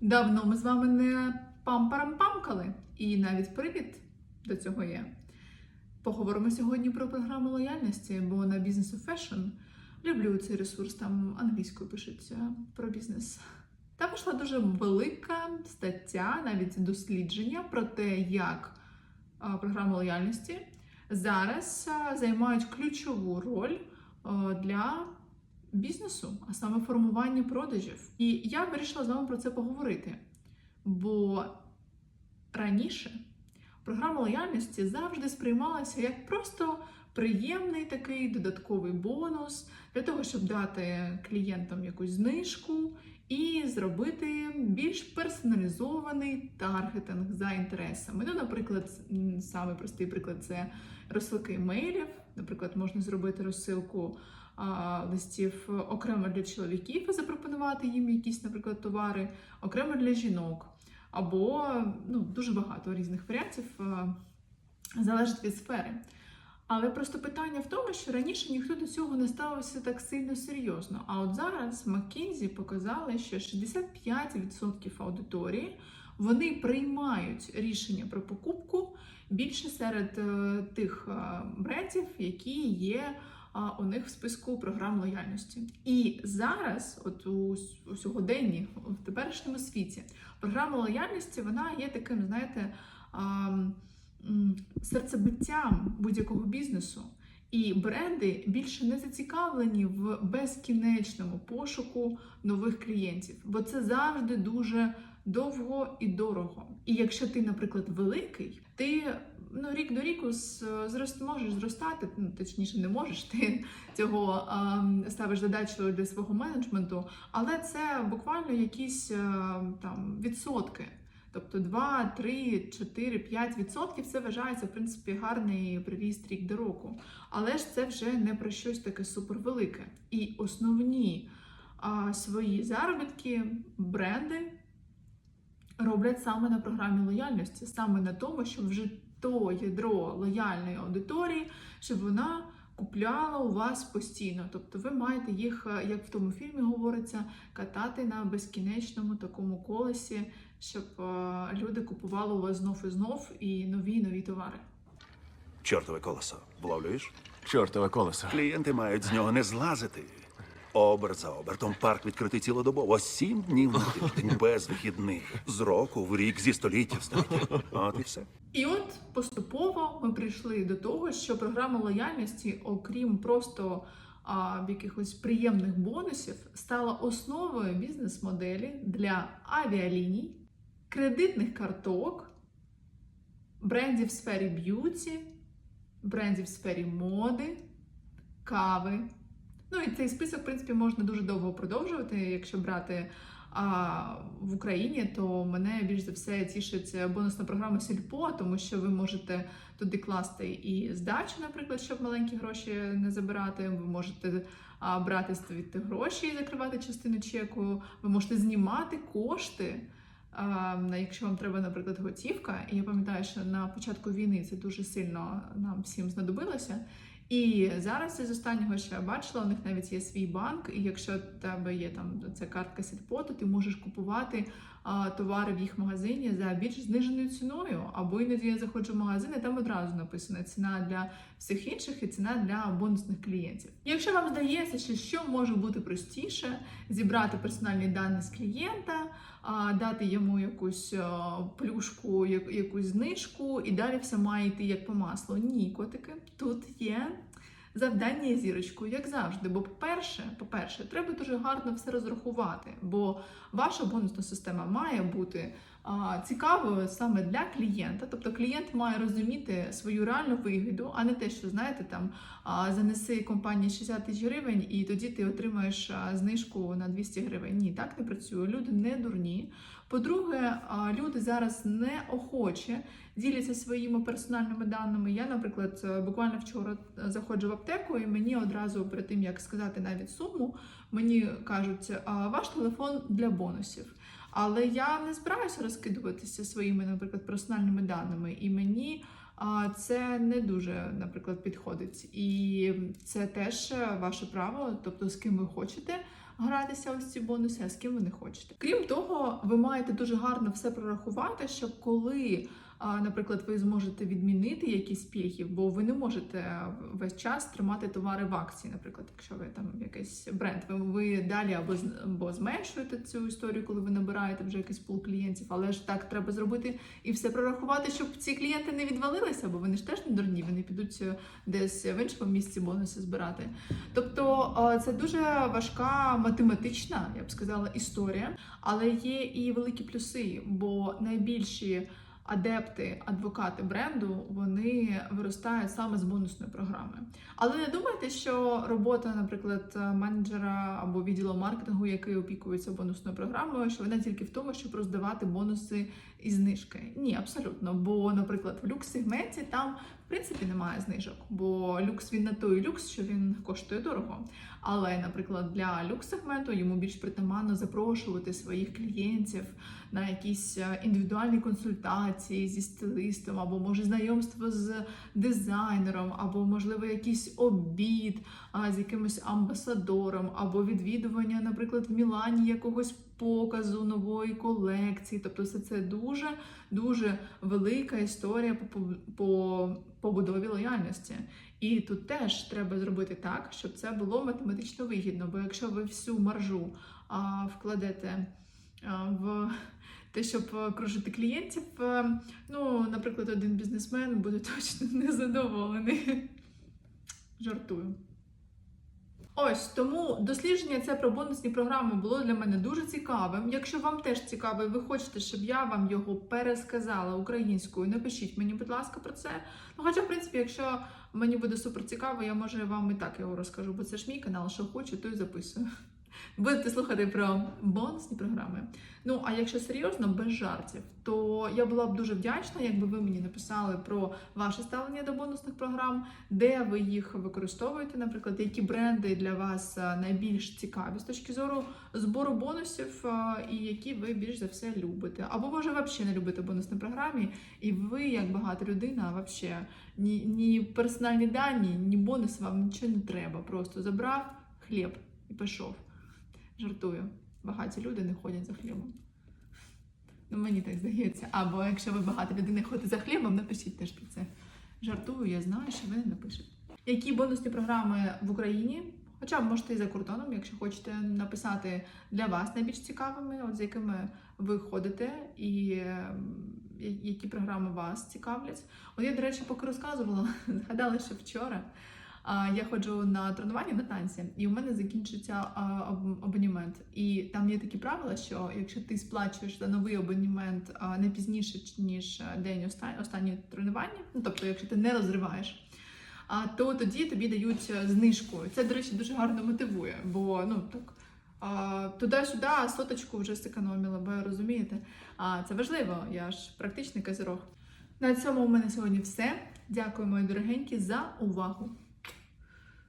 Давно ми з вами не пампарам-памкали, і навіть привід до цього є. Поговоримо сьогодні про програму лояльності, бо на of Fashion люблю цей ресурс, там англійською пишеться про бізнес. Там вийшла дуже велика стаття, навіть дослідження про те, як а, програми лояльності зараз займають ключову роль для бізнесу, а саме формування продажів. І я вирішила з вами про це поговорити. Бо раніше програма лояльності завжди сприймалася як просто приємний такий додатковий бонус для того, щоб дати клієнтам якусь знижку і зробити більш персоналізований таргетинг за інтересами. Ну, наприклад, самий простий приклад це розсилки емейлів. Наприклад, можна зробити розсилку а, листів окремо для чоловіків і запропонувати їм якісь, наприклад, товари, окремо для жінок. Або ну, дуже багато різних варіантів а, залежить від сфери. Але просто питання в тому, що раніше ніхто до цього не ставився так сильно серйозно. А от зараз McKinsey показали, що 65% аудиторії вони приймають рішення про покупку більше серед е, тих е, брендів, які є у них в списку програм лояльності. І зараз, от у, у сьогоденні, в теперішньому світі, програма лояльності вона є таким, знаєте, серцебиттям будь-якого бізнесу. І бренди більше не зацікавлені в безкінечному пошуку нових клієнтів, бо це завжди дуже довго і дорого. І якщо ти, наприклад, великий, ти ну, рік до ріку зрост, можеш зростати, ну, точніше, не можеш, ти цього ем, ставиш задачу для свого менеджменту, але це буквально якісь ем, там відсотки. Тобто 2, 3, 4, 5 відсотків це вважається, в принципі, гарний приріст рік до року. Але ж це вже не про щось таке супервелике. І основні а, свої заробітки бренди роблять саме на програмі лояльності, саме на тому, щоб вже то ядро лояльної аудиторії, щоб вона купляла у вас постійно. Тобто ви маєте їх, як в тому фільмі говориться, катати на безкінечному такому колесі, щоб е, люди купували у вас знов і знов і нові і нові товари. Чортове колесо. Вловлюєш? Чортове колесо. Клієнти мають з нього не злазити. Оберт за обертом парк відкритий цілодобово, сім днів на тиждень, без вихідних, з року в рік зі століття в століття. От і все. І от поступово ми прийшли до того, що програма лояльності, окрім просто а, якихось приємних бонусів, стала основою бізнес-моделі для авіаліній, кредитних карток, брендів в сфері б'юті, брендів в сфері моди, кави. Ну і цей список, в принципі, можна дуже довго продовжувати, якщо брати а в Україні, то мене більш за все тішить бонусна програма Сільпо, тому що ви можете туди класти і здачу, наприклад, щоб маленькі гроші не забирати. Ви можете брати звідти гроші і закривати частину чеку. Ви можете знімати кошти. А, Якщо вам треба, наприклад, готівка, і я пам'ятаю, що на початку війни це дуже сильно нам всім знадобилося. І зараз із останнього, що я бачила, у них навіть є свій банк, і якщо в тебе є там ця картка Сільпо, ти можеш купувати товари в їх магазині за більш зниженою ціною. Або іноді я заходжу в магазин, і там одразу написана ціна для всіх інших і ціна для бонусних клієнтів. Якщо вам здається, що що може бути простіше, зібрати персональні дані з клієнта, дати йому якусь плюшку, якусь знижку, і далі все має йти як по маслу. Ні, котики, тут є завдання є зірочкою, як завжди. Бо, по-перше, по-перше, треба дуже гарно все розрахувати, бо ваша бонусна система має бути цікавою саме для клієнта. Тобто клієнт має розуміти свою реальну вигоду, а не те, що знаєте, там занеси компанії 60 тисяч гривень, і тоді ти отримаєш знижку на 200 гривень. Ні, так не працює. Люди не дурні. По-друге, люди зараз неохоче діляться своїми персональними даними. Я, наприклад, буквально вчора заходжу в аптеку, і мені одразу перед тим як сказати навіть суму, мені кажуть, ваш телефон для бонусів. Але я не збираюся розкидуватися своїми, наприклад, персональними даними, і мені це не дуже, наприклад, підходить. І це теж е, ваше право, тобто з ким ви хочете гратися ось ці бонуси, а з ким ви не хочете. Крім того, ви маєте дуже гарно все прорахувати, щоб коли. Наприклад, ви зможете відмінити якісь пільги, бо ви не можете весь час тримати товари в акції. Наприклад, якщо ви там якийсь бренд, ви, ви далі або або зменшуєте цю історію, коли ви набираєте вже якийсь пул клієнтів, але ж так треба зробити і все прорахувати, щоб ці клієнти не відвалилися, бо вони ж теж не дурні, вони підуть десь в іншому місці бонуси збирати. Тобто це дуже важка математична, я б сказала, історія, але є і великі плюси, бо найбільші. Адепти, адвокати бренду, вони виростають саме з бонусної програми. Але не думайте, що робота, наприклад, менеджера або відділу маркетингу, який опікується бонусною програмою, що вона тільки в тому, щоб роздавати бонуси і знижки. Ні, абсолютно. Бо, наприклад, в люкс-сегменті там принципі немає знижок, бо люкс він на той люкс, що він коштує дорого. Але, наприклад, для люкс-сегменту йому більш притаманно запрошувати своїх клієнтів на якісь е, індивідуальні консультації зі стилистом, або може знайомство з дизайнером, або можливо якийсь обід з якимось амбасадором, або відвідування, наприклад, в Мілані якогось показу нової колекції. Тобто, все це дуже дуже велика історія по, по побудові лояльності. І тут теж треба зробити так, щоб це було математично вигідно. Бо якщо ви всю маржу а, вкладете а, в те, щоб кружити клієнтів, е, ну, наприклад, один бізнесмен буде точно незадоволений. Жартую. Ось тому дослідження це про бонусні програми було для мене дуже цікавим. Якщо вам теж цікаво, і ви хочете, щоб я вам його пересказала українською, напишіть мені, будь ласка, про це. Ну, хоча, в принципі, якщо мені буде супер цікаво, я може вам і так його розкажу, бо це ж мій канал, що хочу, то й записую. Будете слухати про бонусні програми. Ну а якщо серйозно, без жартів, то я була б дуже вдячна, якби ви мені написали про ваше ставлення до бонусних програм, де ви їх використовуєте, наприклад, які бренди для вас е, найбільш цікаві з точки зору збору бонусів, е, і які ви більш за все любите. Або може взагалі не любите бонусні програмі, і ви, як багата людина, взагалі ні, ні персональні дані, ні бонуси вам нічого не треба. Просто забрав хліб і пішов. Жартую. Багаті люди не ходять за хлібом. Ну, мені так здається. Або якщо ви багата людина ходите за хлібом, напишіть теж про це. Жартую, я знаю, що ви не напишете. Які бонусні програми в Україні? Хоча можете і за кордоном, якщо хочете написати для вас найбільш цікавими, от з якими ви ходите, і е, які програми вас цікавлять. От я, до речі, поки розказувала, згадала, що вчора я ходжу на тренування на танці, і у мене закінчиться а, аб- абонемент. І там є такі правила, що якщо ти сплачуєш за новий абонемент а, не пізніше ніж е, день останнього тренування, ну тобто, якщо ти не розриваєш. А то тоді тобі дають е, знижку. Це, до речі, дуже гарно мотивує, бо ну так туди-сюди соточку вже зекономила, бо розумієте. А це важливо, я ж практичний казирог. На цьому у мене сьогодні все. Дякую, мої дорогенькі, за увагу.